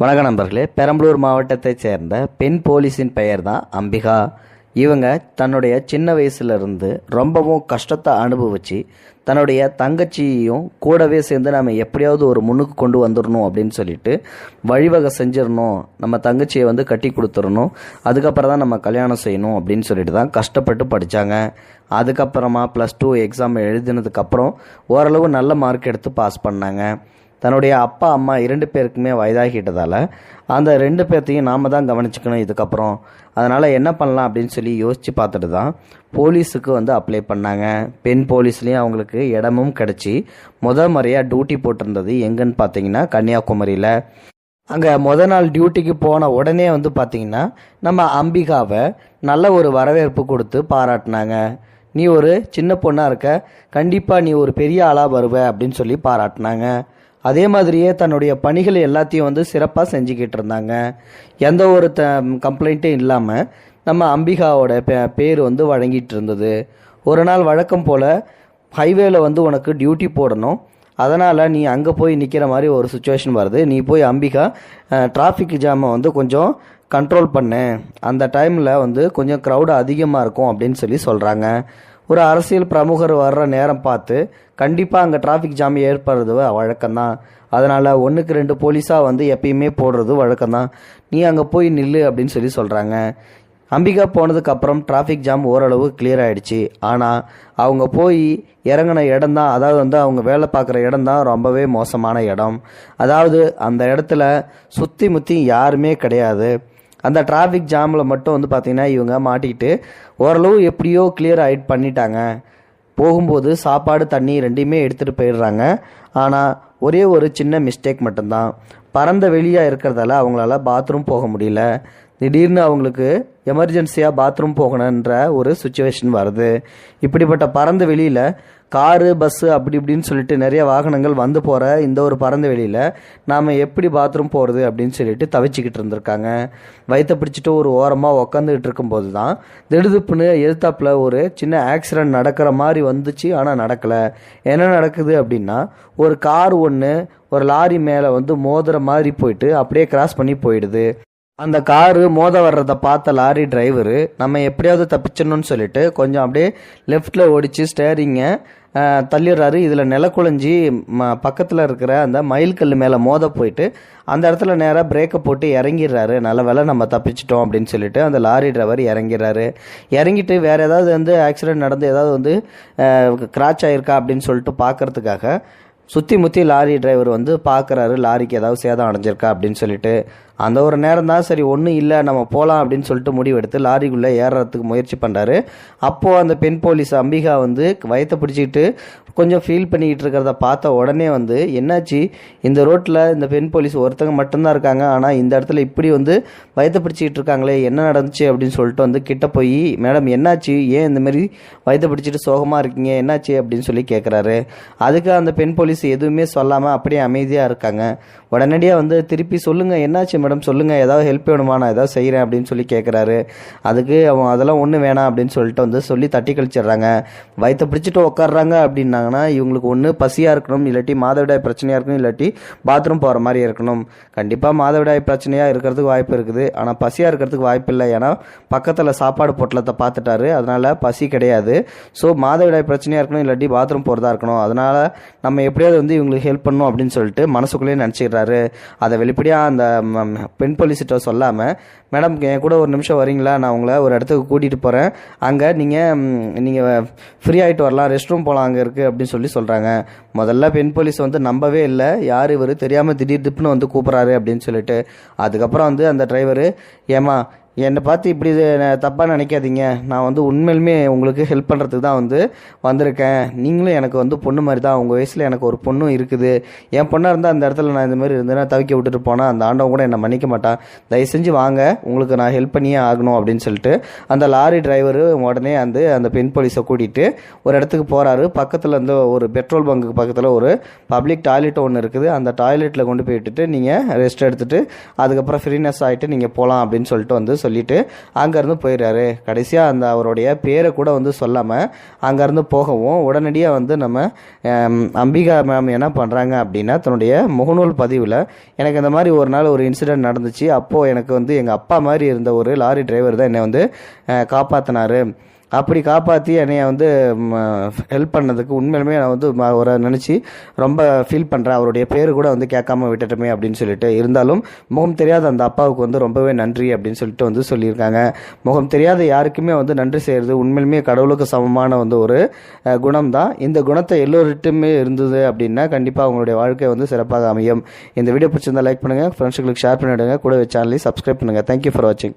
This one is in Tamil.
வணக்கம் நண்பர்களே. பெரம்பலூர் மாவட்டத்தைச் சேர்ந்த பெண் போலீஸின் பெயர் தான் அம்பிகா. இவங்க தன்னுடைய சின்ன வயசுலேருந்து ரொம்பவும் கஷ்டத்தை அனுபவிச்சு தன்னுடைய தங்கச்சியையும் கூடவே சேர்ந்து நம்ம எப்படியாவது ஒரு முன்னுக்கு கொண்டு வந்துடணும் அப்படின்னு சொல்லிட்டு வழிவகை செஞ்சிடணும். நம்ம தங்கச்சியை வந்து கட்டி கொடுத்துடணும். அதுக்கப்புறம் தான் நம்ம கல்யாணம் செய்யணும் அப்படின்னு சொல்லிட்டு தான் கஷ்டப்பட்டு படித்தாங்க அதுக்கப்புறமா ப்ளஸ் டூ எக்ஸாம் எழுதினதுக்கப்புறம் ஓரளவு நல்ல மார்க் எடுத்து பாஸ் பண்ணாங்க. தன்னுடைய அப்பா அம்மா இரண்டு பேருக்குமே வயதாகிட்டதால் அந்த ரெண்டு பேர்த்தையும் நாம தான் கவனிச்சுக்கணும் இதுக்கப்புறம். அதனால் என்ன பண்ணலாம் அப்படின்னு சொல்லி யோசித்து பார்த்துட்டு தான் போலீஸுக்கு வந்து அப்ளை பண்ணாங்க. பெண் போலீஸ்லேயும் அவங்களுக்கு இடமும் கிடச்சி. முத முறையாக டியூட்டி போட்டிருந்தது எங்கன்னு பார்த்தீங்கன்னா கன்னியாகுமரியில். அங்கே முத நாள் டியூட்டிக்கு போன உடனே வந்து பார்த்தீங்கன்னா நம்ம அம்பிகாவை நல்ல ஒரு வரவேற்பு கொடுத்து பாராட்டினாங்க. நீ ஒரு சின்ன பொண்ணாக இருக்க. கண்டிப்பாக நீ ஒரு பெரிய ஆளாக வருவ அப்படின்னு சொல்லி பாராட்டினாங்க. அதே மாதிரியே தன்னுடைய பணிகள் எல்லாத்தையும் வந்து சிறப்பாக செஞ்சுக்கிட்டு இருந்தாங்க. எந்த ஒரு த கம்ப்ளைண்ட்டும் இல்லாமல் நம்ம அம்பிகாவோட பே பேர் வந்து வழங்கிட்டு இருந்தது. ஒரு நாள் வழக்கம் போல் ஹைவேல வந்து உனக்கு டியூட்டி போடணும். அதனால் நீ அங்கே போய் நிற்கிற மாதிரி ஒரு சுச்சுவேஷன் வருது. நீ போய் அம்பிகா டிராஃபிக் ஜாமை வந்து கொஞ்சம் கண்ட்ரோல் பண்ணு. அந்த டைமில் வந்து கொஞ்சம் க்ரௌடு அதிகமாக இருக்கும் அப்படின்னு சொல்லி சொல்கிறாங்க ஒரு அரசியல் பிரமுகர் வர்ற நேரம் பார்த்து கண்டிப்பாக அங்கே டிராஃபிக் ஜாம் ஏற்படுறது வழக்கம்தான். அதனால் ஒன்றுக்கு ரெண்டு போலீஸாக வந்து எப்பயுமே போடுறது வழக்கம்தான். நீ அங்கே போய் நில்லு அப்படின்னு சொல்லி சொல்கிறாங்க அம்பிகா போனதுக்கப்புறம் டிராஃபிக் ஜாம் ஓரளவு கிளியர் ஆகிடுச்சு ஆனால் அவங்க போய் இறங்கின இடம் தான் அதாவது வந்து அவங்க வேலை பார்க்குற இடம் தான் ரொம்பவே மோசமான இடம். அதாவது அந்த இடத்துல சுற்றி முற்றி யாருமே கிடையாது. அந்த டிராஃபிக் ஜாமில் மட்டும் வந்து பார்த்திங்கன்னா இவங்க மாட்டிக்கிட்டு ஓரளவு எப்படியோ கிளியர் ஆயிட் பண்ணிட்டாங்க. போகும்போது சாப்பாடு தண்ணி ரெண்டையுமே எடுத்துகிட்டு போயிடுறாங்க. ஆனால் ஒரே ஒரு சின்ன மிஸ்டேக் மட்டும்தான். பறந்த வெளியாக இருக்கிறதால அவங்களால பாத்ரூம் போக முடியல. திடீர்னு அவங்களுக்கு எமர்ஜென்சியாக பாத்ரூம் போகணுன்ற ஒரு சுச்சுவேஷன் வருது. இப்படிப்பட்ட பறந்த வெளியில் காரு பஸ்ஸு அப்படி இப்படின்னு சொல்லிட்டு நிறைய வாகனங்கள் வந்து போகிற இந்த ஒரு பறந்த வெளியில் நாம் எப்படி பாத்ரூம் போகிறது அப்படின்னு சொல்லிட்டு தவிச்சிக்கிட்டு இருந்திருக்காங்க. வயிற்ற பிடிச்சிட்டு ஒரு ஓரமாக உக்காந்துக்கிட்டு இருக்கும்போது தான் திடுதுப்புன்னு எதிர்த்தாப்புல ஒரு சின்ன ஆக்சிடென்ட் நடக்கிற மாதிரி வந்துச்சு ஆனால் நடக்கலை. என்ன நடக்குது அப்படின்னா ஒரு கார் ஒன்று ஒரு லாரி மேலே வந்து மோதுற மாதிரி போயிட்டு அப்படியே கிராஸ் பண்ணி போயிடுது. அந்த காரு மோத வர்றதை பார்த்த லாரி டிரைவரு நம்ம எப்படியாவது தப்பிச்சிடணும்னு சொல்லிட்டு கொஞ்சம் அப்படியே லெஃப்டில் ஓடிச்சு ஸ்டேரிங்கை தள்ளிடுறாரு. இதில் நிலக்குழஞ்சி ம பக்கத்தில் இருக்கிற அந்த மயில் கல் மேலே மோத போயிட்டு அந்த இடத்துல நேராக பிரேக்கை போட்டு இறங்கிடுறாரு. நல்ல வேலை நம்ம தப்பிச்சிட்டோம் அப்படின்னு சொல்லிட்டு அந்த லாரி டிரைவர் இறங்கிடுறாரு. இறங்கிட்டு வேறு ஏதாவது வந்து ஆக்சிடென்ட் நடந்து ஏதாவது வந்து கிராச் ஆயிருக்கா அப்படின்னு சொல்லிட்டு பார்க்கறதுக்காக சுற்றி முற்றி லாரி டிரைவர் வந்து பார்க்குறாரு லாரிக்கு ஏதாவது சேதம் அடைஞ்சிருக்கா அப்படின்னு சொல்லிட்டு. அந்த ஒரு நேரம் தான் சரி ஒன்றும் இல்லை நம்ம போகலாம் அப்படின்னு சொல்லிட்டு முடிவெடுத்து லாரிக்குள்ளே ஏறுறதுக்கு முயற்சி பண்ணுறாரு அப்போது அந்த பெண் போலீஸ் அம்பிகா வந்து வயத்தை பிடிச்சிக்கிட்டு கொஞ்சம் ஃபீல் பண்ணிக்கிட்டு இருக்கிறத பார்த்த உடனே வந்து என்னாச்சு? இந்த ரோட்டில் இந்த பெண் போலீஸ் ஒருத்தங்க மட்டும்தான் இருக்காங்க. ஆனால் இந்த இடத்துல இப்படி வந்து வயத்தை பிடிச்சிக்கிட்டு இருக்காங்களே என்ன நடந்துச்சு? அப்படின்னு சொல்லிட்டு வந்து கிட்ட போய் மேடம் என்னாச்சு? ஏன் இந்தமாரி வயத்தை பிடிச்சிட்டு சோகமாக இருக்கீங்க? என்னாச்சு? அப்படின்னு சொல்லி கேட்குறாரு அதுக்கு அந்த பெண் போலீஸ் எதுவுமே சொல்லாமல் அப்படியே அமைதியாக இருக்காங்க. உடனடியாக வந்து திருப்பி சொல்லுங்கள் என்னாச்சு மேடம்? சொல்லுங்கள் ஏதாவது ஹெல்ப் வேணுமா? நான் ஏதாவது செய்கிறேன் அப்படின்னு சொல்லி கேட்குறாரு அதுக்கு அவன் அதெல்லாம் ஒன்றும் வேணாம் அப்படின்னு சொல்லிட்டு வந்து சொல்லி தட்டி கழிச்சிடுறாங்க. வயிற்ற பிடிச்சிட்டு உட்காடுறாங்க அப்படின்னாங்கன்னா இவங்களுக்கு ஒன்று பசியாக இருக்கணும் இல்லாட்டி மாதவிடாய் பிரச்சனையாக இருக்கணும் இல்லாட்டி பாத்ரூம் போகிற மாதிரி இருக்கணும். கண்டிப்பாக மாதவிடாய் பிரச்சனையாக இருக்கிறதுக்கு வாய்ப்பு இருக்குது. ஆனால் பசியாக இருக்கிறதுக்கு வாய்ப்பு இல்லை. ஏன்னா பக்கத்தில் சாப்பாடு பொட்டலத்தை பார்த்துட்டாரு. அதனால் பசி கிடையாது. ஸோ மாதவிடாய் பிரச்சனையாக இருக்கணும் இல்லாட்டி பாத்ரூம் போகிறதா இருக்கணும். அதனால் நம்ம எப்படியாவது வந்து இவங்களுக்கு ஹெல்ப் பண்ணணும் அப்படின்னு சொல்லிட்டு மனசுக்குள்ளேயே நினச்சிக்கிறாரு. அதை வெளிப்படையாக அந்த பெண் போலீஸ்கிட்ட சொல்லாமல் மேடம் என் கூட ஒரு நிமிஷம் வரீங்களா? நான் உங்களை ஒரு இடத்துக்கு கூட்டிகிட்டு போகிறேன் அங்கே நீங்கள் நீங்கள் ஃப்ரீ ஆகிட்டு வரலாம். ரெஸ்ட் ரூம் போகலாம் அங்கே இருக்குது அப்படின்னு சொல்லி சொல்கிறாங்க முதல்ல பெண் போலீஸ் வந்து நம்பவே இல்லை. யார் இவர்? தெரியாமல் திடீர் திப்புன்னு வந்து கூப்பிட்றாரு அப்படின்னு சொல்லிட்டு. அதுக்கப்புறம் வந்து அந்த டிரைவர் ஏமா என்னை பார்த்து இப்படி தப்பாக நினைக்காதீங்க. நான் வந்து உண்மையிலுமே உங்களுக்கு ஹெல்ப் பண்ணுறதுக்கு தான் வந்து வந்திருக்கேன். நீங்களும் எனக்கு வந்து பொண்ணு மாதிரி தான். உங்கள் வயசில் எனக்கு ஒரு பொண்ணும் இருக்குது. என் பொண்ணாக இருந்தால் அந்த இடத்துல நான் இந்த மாதிரி இருந்தேன்னா தவிக்க விட்டுட்டு போனால் அந்த ஆண்டவன் கூட என்னை மன்னிக்க மாட்டான். தயவு செஞ்சு வாங்க. உங்களுக்கு நான் ஹெல்ப் பண்ணியே ஆகணும் அப்படின்னு சொல்லிட்டு அந்த லாரி டிரைவரு உடனே வந்து அந்த பெண் போலீஸை கூட்டிகிட்டு ஒரு இடத்துக்கு போகிறாரு பக்கத்தில் இருந்து ஒரு பெட்ரோல் பங்குக்கு பக்கத்தில் ஒரு பப்ளிக் டாய்லெட் ஒன்று இருக்குது. அந்த டாய்லெட்டில் கொண்டு போய் விட்டுட்டு நீங்கள் ரெஸ்ட் எடுத்துகிட்டு அதுக்கப்புறம் ஃப்ரீனஸ் ஆகிட்டு நீங்கள் போகலாம் அப்படின்னு சொல்லிட்டு வந்து சொல்லிட்டு அங்கேருந்து போயிடுறாரு. கடைசியாக அந்த அவருடைய பேரை கூட வந்து சொல்லாமல் அங்கேருந்து போகவும் உடனடியாக வந்து நம்ம அம்பிகா மேம் என்ன பண்ணுறாங்க அப்படின்னா தன்னுடைய முகநூல் பதிவில் எனக்கு இந்த மாதிரி ஒரு நாள் ஒரு இன்சிடெண்ட் நடந்துச்சு. அப்போது எனக்கு வந்து எங்கள் அப்பா மாதிரி இருந்த ஒரு லாரி டிரைவர் தான் என்னை வந்து காப்பாற்றினாரு அப்படி காப்பாற்றி என்னைய வந்து ஹெல்ப் பண்ணதுக்கு உண்மையிலுமே நான் வந்து அவரை நினச்சி ரொம்ப ஃபீல் பண்ணுறேன் அவருடைய பேர் கூட வந்து கேட்காம விட்டுட்டோமே அப்படின்னு சொல்லிட்டு. இருந்தாலும் முகம் தெரியாத அந்த அப்பாவுக்கு வந்து ரொம்பவே நன்றி அப்படின்னு சொல்லிட்டு வந்து சொல்லியிருக்காங்க. முகம் தெரியாத யாருக்குமே வந்து நன்றி செய்கிறது உண்மையிலுமே கடவுளுக்கு சமமான வந்து ஒரு குணம் தான் இந்த குணத்தை எல்லோருட்டுமே இருந்தது அப்படின்னா கண்டிப்பாக அவங்களுடைய வாழ்க்கை வந்து சிறப்பாக அமையும். இந்த வீடியோ பிடிச்சிருந்தா லைக் பண்ணுங்கள் ஃப்ரெண்ட்ஸுங்களுக்கு ஷேர் பண்ணிவிடுங்க கூட சேனலையும் சப்ஸ்கிரைப் பண்ணுங்கள் தேங்க்யூ ஃபார் வாட்சிங்